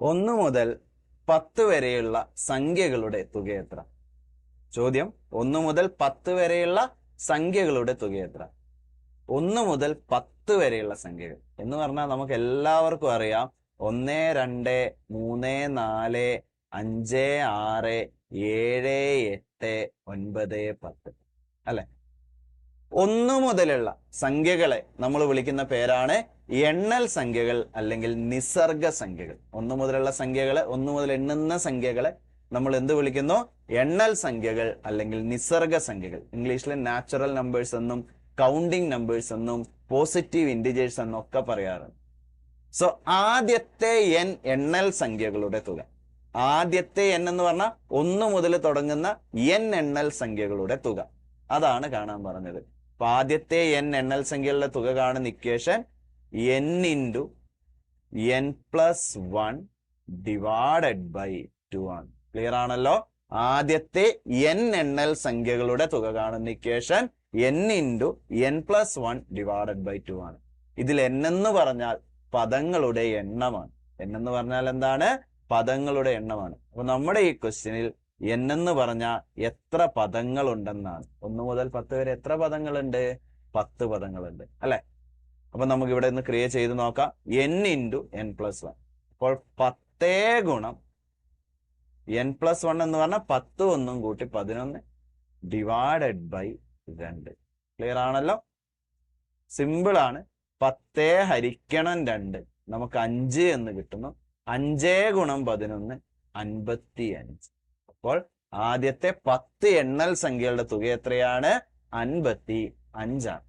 ഒന്ന് മുതൽ പത്ത് വരെയുള്ള സംഖ്യകളുടെ തുക എത്ര? ചോദ്യം ഒന്ന് മുതൽ പത്ത് വരെയുള്ള സംഖ്യകളുടെ തുക എത്ര? ഒന്ന് മുതൽ പത്ത് വരെയുള്ള സംഖ്യകൾ. എന്ന് പറഞ്ഞാൽ നമുക്ക് എല്ലാവർക്കും അറിയാം ഒന്ന് രണ്ട് മൂന്ന് നാല് അഞ്ച് ആറ് ഏഴ് എട്ട് ഒൻപത് പത്ത്. അല്ലെ? ഒന്ന് മുതലുള്ള സംഖ്യകളെ നമ്മൾ വിളിക്കുന്ന പേരാണ് എണ്ണൽ സംഖ്യകൾ അല്ലെങ്കിൽ നിസർഗ സംഖ്യകൾ. ഒന്നു മുതലുള്ള സംഖ്യകളെ ഒന്നു മുതൽ എണ്ണുന്ന സംഖ്യകളെ നമ്മൾ എന്ത് വിളിക്കുന്നു? എണ്ണൽ സംഖ്യകൾ അല്ലെങ്കിൽ നിസർഗ സംഖ്യകൾ. ഇംഗ്ലീഷിലെ നാച്ചുറൽ നമ്പേഴ്സ് എന്നും കൗണ്ടിങ് നമ്പേഴ്സ് എന്നും പോസിറ്റീവ് ഇൻഡിജേഴ്സ് എന്നൊക്കെ പറയാറുണ്ട്. സോ ആദ്യത്തെ എൻ എണ്ണൽ സംഖ്യകളുടെ തുക. ആദ്യത്തെ എൻ എന്ന് പറഞ്ഞാൽ ഒന്നു മുതൽ തുടങ്ങുന്ന എൻ എണ്ണൽ സംഖ്യകളുടെ തുക. അതാണ് കാണാൻ പറഞ്ഞത്. അപ്പൊ ആദ്യത്തെ എൻ എണ്ണൽ സംഖ്യകളുടെ തുക കാണുന്ന equation n into n plus one divided by two ആണ്. ക്ലിയർ ആണല്ലോ? ആദ്യത്തെ എൻ എണ്ണൽ സംഖ്യകളുടെ തുക കാണുന്ന equation n into n plus one divided by two ആണ്. ഇതിൽ എൻ എന്ന് പറഞ്ഞാൽ പദങ്ങളുടെ എണ്ണമാണ്. എൻ എന്ന് പറഞ്ഞാൽ എന്താണ്? പദങ്ങളുടെ എണ്ണമാണ്. അപ്പൊ നമ്മുടെ ഈ ക്വസ്റ്റ്യനിൽ എൻ എന്ന് പറഞ്ഞാൽ എത്ര പദങ്ങൾ ഉണ്ടെന്നാണ് ഒന്ന് മുതൽ പത്ത് വരെ എത്ര പദങ്ങളുണ്ട്? പത്ത് പദങ്ങളുണ്ട്. അല്ലെ? അപ്പൊ നമുക്ക് ഇവിടെ നിന്ന് ക്രിയേറ്റ് ചെയ്ത് നോക്കാം. N into n plus one അപ്പോൾ പത്തേ ഗുണം എൻ പ്ലസ് വൺ എന്ന് പറഞ്ഞാൽ പത്ത് ഒന്നും കൂട്ടി പതിനൊന്ന് ഡിവൈഡഡ് ബൈ രണ്ട്. ക്ലിയർ ആണല്ലോ? സിമ്പിൾ ആണ്. പത്തേ ഹരിക്കണം രണ്ട്. നമുക്ക് അഞ്ച് എന്ന് കിട്ടുന്നു. അഞ്ചേ ഗുണം പതിനൊന്ന് അൻപത്തി അഞ്ച് അപ്പോൾ ആദ്യത്തെ പത്ത് എണ്ണൽ സംഖ്യകളുടെ തുക എത്രയാണ്? അൻപത്തി അഞ്ചാണ്.